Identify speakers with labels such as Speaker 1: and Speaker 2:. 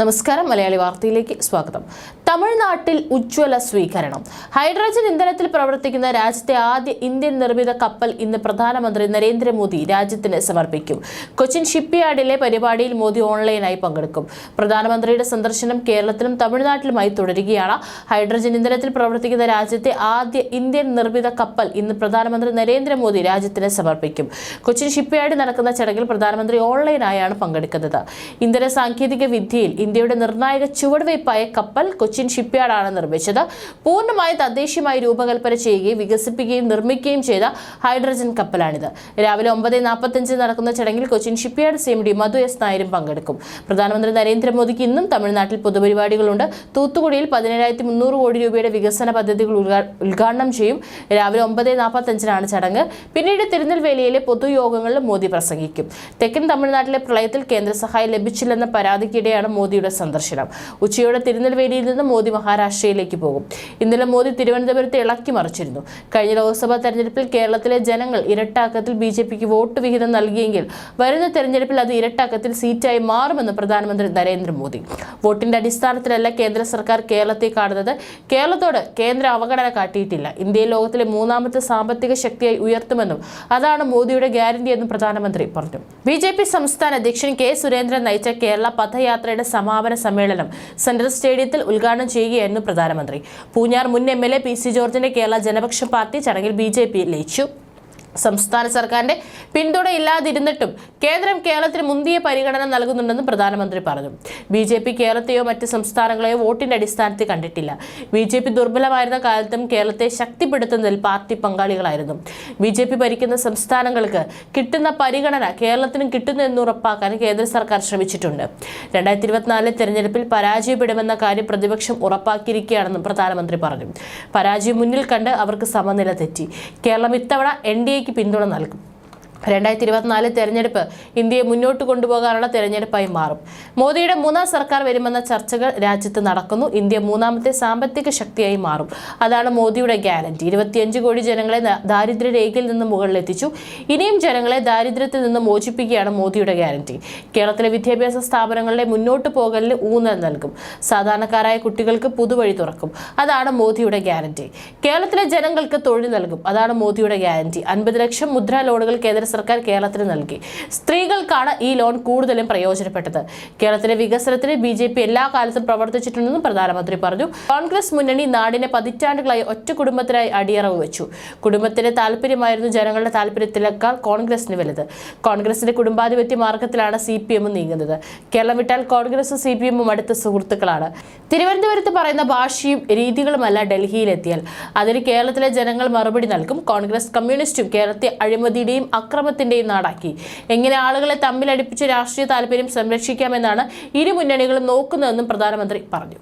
Speaker 1: നമസ്കാരം മലയാളി വാർത്തയിലേക്ക് സ്വാഗതം. തമിഴ്നാട്ടിൽ ഉജ്ജ്വല സ്വീകരണം. ഹൈഡ്രജൻ ഇന്ധനത്തിൽ പ്രവർത്തിക്കുന്ന രാജ്യത്തെ ആദ്യ ഇന്ത്യൻ നിർമ്മിത കപ്പൽ ഇന്ന് പ്രധാനമന്ത്രി നരേന്ദ്രമോദി രാജ്യത്തിന് സമർപ്പിക്കും. കൊച്ചിൻ ഷിപ്പ്യാർഡിലെ പരിപാടിയിൽ മോദി ഓൺലൈനായി പങ്കെടുക്കും. പ്രധാനമന്ത്രിയുടെ സന്ദർശനം കേരളത്തിലും തമിഴ്നാട്ടിലുമായി തുടരുകയാണ്. ഹൈഡ്രജൻ ഇന്ധനത്തിൽ പ്രവർത്തിക്കുന്ന രാജ്യത്തെ ആദ്യ ഇന്ത്യൻ നിർമ്മിത കപ്പൽ ഇന്ന് പ്രധാനമന്ത്രി നരേന്ദ്രമോദി രാജ്യത്തിന് സമർപ്പിക്കും. കൊച്ചിൻ ഷിപ്പ്യാർഡിൽ നടക്കുന്ന ചടങ്ങിൽ പ്രധാനമന്ത്രി ഓൺലൈനായാണ് പങ്കെടുക്കുന്നത്. ഇന്ധന സാങ്കേതിക വിദ്യയിൽ ഇന്ത്യയുടെ നിർണായക ചുവടുവയ്പായ കപ്പൽ കൊച്ചിൻ ഷിപ്പ്യാർഡാണ് നിർമ്മിച്ചത്. പൂർണമായി തദ്ദേശീയമായി രൂപകൽപ്പന ചെയ്യുകയും വികസിപ്പിക്കുകയും നിർമ്മിക്കുകയും ചെയ്ത ഹൈഡ്രജൻ കപ്പലാണിത്. രാവിലെ ഒമ്പത് നാൽപ്പത്തഞ്ച് നടക്കുന്ന ചടങ്ങിൽ Cochin shipyard C M D Madhu S നായരും പങ്കെടുക്കും. പ്രധാനമന്ത്രി നരേന്ദ്രമോദിക്ക് ഇന്നും തമിഴ്നാട്ടിൽ പൊതുപരിപാടികളുണ്ട്. തൂത്തുക്കുടിയിൽ പതിനേഴായിരത്തി മുന്നൂറ് കോടി രൂപയുടെ വികസന പദ്ധതികൾ ഉദ്ഘാ- ഉദ്ഘാടനം ചെയ്യും. രാവിലെ ഒമ്പത് നാൽപ്പത്തഞ്ചിനാണ് ചടങ്ങ്. പിന്നീട് തിരുനെൽവേലിയിലെ പൊതുയോഗങ്ങളിൽ മോദി പ്രസംഗിക്കും. തെക്കൻ തമിഴ്നാട്ടിലെ പ്രളയത്തിൽ കേന്ദ്ര സഹായം ലഭിച്ചില്ലെന്ന പരാതിക്കിടെയാണ് മോദിയുടെ സന്ദർശനം. ഉച്ചയോടെ തിരുനെൽവേലിയിൽ നിന്ന് മോദി മഹാരാഷ്ട്രയിലേക്ക് പോകും. ഇന്നലെ മോദി തിരുവനന്തപുരത്ത് ഇളക്കി മറിച്ചിരുന്നു. കഴിഞ്ഞ ലോക്സഭാ തെരഞ്ഞെടുപ്പിൽ കേരളത്തിലെ ജനങ്ങൾ ഇരട്ടാക്കത്തിൽ ബി ജെ പിക്ക് വോട്ട് വിഹിതം നൽകിയെങ്കിൽ വരുന്ന തെരഞ്ഞെടുപ്പിൽ അത് ഇരട്ടാക്കത്തിൽ സീറ്റായി മാറുമെന്ന് പ്രധാനമന്ത്രി നരേന്ദ്രമോദി. വോട്ടിന്റെ അടിസ്ഥാനത്തിലല്ല കേന്ദ്ര സർക്കാർ കേരളത്തെ കാണുന്നത്. കേരളത്തോട് കേന്ദ്ര അവഗണന കാട്ടിയിട്ടില്ല. ഇന്ത്യയെ ലോകത്തിലെ മൂന്നാമത്തെ സാമ്പത്തിക ശക്തിയായി ഉയർത്തുമെന്നും അതാണ് മോദിയുടെ ഗ്യാരണ്ടി എന്നും പ്രധാനമന്ത്രി പറഞ്ഞു. ബി സംസ്ഥാന അധ്യക്ഷൻ കെ സുരേന്ദ്രൻ നയിച്ച കേരള പഥയാത്രയുടെ സമാപന സമ്മേളനം സെൻട്രൽ സ്റ്റേഡിയത്തിൽ ഉദ്ഘാടനം ചെയ്യുകയായിരുന്നു പ്രധാനമന്ത്രി. പൂഞ്ഞാർ മുൻ M L A P C ജോർജിന്റെ കേരള ജനപക്ഷ പാർട്ടി ചടങ്ങിൽ ബി ജെ പി ലയിച്ചു. സംസ്ഥാന സർക്കാരിന്റെ പിന്തുണ ഇല്ലാതിരുന്നിട്ടും കേന്ദ്രം കേരളത്തിന് മുന്തിയ പരിഗണന നൽകുന്നുണ്ടെന്നും പ്രധാനമന്ത്രി പറഞ്ഞു. ബി ജെ പി കേരളത്തെയോ മറ്റ് സംസ്ഥാനങ്ങളെയോ വോട്ടിന്റെ അടിസ്ഥാനത്തിൽ കണ്ടിട്ടില്ല. ബി ജെ പി ദുർബലമായിരുന്ന കാലത്തും കേരളത്തെ ശക്തിപ്പെടുത്തുന്നതിൽ പാർട്ടി പങ്കാളികളായിരുന്നു. ബി ജെ പി ഭരിക്കുന്ന സംസ്ഥാനങ്ങൾക്ക് കിട്ടുന്ന പരിഗണന കേരളത്തിനും കിട്ടുന്നു എന്ന് ഉറപ്പാക്കാൻ കേന്ദ്ര സർക്കാർ ശ്രമിച്ചിട്ടുണ്ട്. രണ്ടായിരത്തി ഇരുപത്തിനാലിലെ തെരഞ്ഞെടുപ്പിൽ പരാജയപ്പെടുമെന്ന കാര്യം പ്രതിപക്ഷം ഉറപ്പാക്കിയിരിക്കുകയാണെന്നും പ്രധാനമന്ത്രി പറഞ്ഞു. പരാജയം മുന്നിൽ കണ്ട് അവർക്ക് സമനില തെറ്റി. കേരളം ഇത്തവണ എൻ ഡി എക്ക് പിന്തുണ നൽകും. രണ്ടായിരത്തി ഇരുപത്തിനാല് തെരഞ്ഞെടുപ്പ് ഇന്ത്യയെ മുന്നോട്ട് കൊണ്ടുപോകാനുള്ള തെരഞ്ഞെടുപ്പായി മാറും. മോദിയുടെ മൂന്നാം സർക്കാർ വരുമെന്ന ചർച്ചകൾ രാജ്യത്ത് നടക്കുന്നു. ഇന്ത്യ മൂന്നാമത്തെ സാമ്പത്തിക ശക്തിയായി മാറും. അതാണ് മോദിയുടെ ഗ്യാരണ്ടി. ഇരുപത്തിയഞ്ച് കോടി ജനങ്ങളെ ദാരിദ്ര്യരേഖയിൽ ദാരിദ്ര്യ രേഖയിൽ നിന്ന് മുകളിലെത്തിച്ചു. ഇനിയും ജനങ്ങളെ ദാരിദ്ര്യത്തിൽ നിന്ന് മോചിപ്പിക്കുകയാണ് മോദിയുടെ ഗ്യാരണ്ടി. കേരളത്തിലെ വിദ്യാഭ്യാസ സ്ഥാപനങ്ങളിലെ മുന്നോട്ട് പോകലിന് ഊന്നൽ നൽകും. സാധാരണക്കാരായ കുട്ടികൾക്ക് പുതുവഴി തുറക്കും. അതാണ് മോദിയുടെ ഗ്യാരണ്ടി. കേരളത്തിലെ ജനങ്ങൾക്ക് തൊഴിൽ നൽകും. അതാണ് മോദിയുടെ ഗ്യാരണ്ടി. അൻപത് ലക്ഷം മുദ്രാ ലോണുകൾ കേന്ദ്ര സർക്കാർ കേരളത്തിന് നൽകി. സ്ത്രീകൾക്കാണ് ഈ ലോൺ കൂടുതലും പ്രയോജനപ്പെട്ടത്. കേരളത്തിലെ വികസനത്തിന് ബി എല്ലാ കാലത്തും പ്രവർത്തിച്ചിട്ടുണ്ടെന്നും പ്രധാനമന്ത്രി പറഞ്ഞു. കോൺഗ്രസ് മുന്നണി നാടിനെ പതിറ്റാണ്ടുകളായി ഒറ്റ കുടുംബത്തിനായി അടിയറവ് വെച്ചു. കുടുംബത്തിന്റെ താല്പര്യമായിരുന്നു ജനങ്ങളുടെ താല്പര്യത്തിലേക്കാൾ കോൺഗ്രസിന് വലുത്. കോൺഗ്രസിന്റെ കുടുംബാധിപത്യ മാർഗത്തിലാണ് സി പി എമ്മും നീങ്ങുന്നത്. കേരളം വിട്ടാൽ കോൺഗ്രസും സി പി എമ്മും അടുത്ത സുഹൃത്തുക്കളാണ്. തിരുവനന്തപുരത്ത് പറയുന്ന ഭാഷയും രീതികളുമല്ല ഡൽഹിയിലെത്തിയാൽ. അതിന് കേരളത്തിലെ ജനങ്ങൾ മറുപടി നൽകും. കോൺഗ്രസ് കമ്മ്യൂണിസ്റ്റും കേരളത്തെ അഴിമതിയുടെയും അക്രമത്തിന്റെയും നാടാക്കി. എങ്ങനെ ആളുകളെ തമ്മിലടിപ്പിച്ച് രാഷ്ട്രീയ താല്പര്യം സംരക്ഷിക്കാമെന്നാണ് ഇരു മുന്നണികളും നോക്കുന്നതെന്നും പ്രധാനമന്ത്രി പറഞ്ഞു.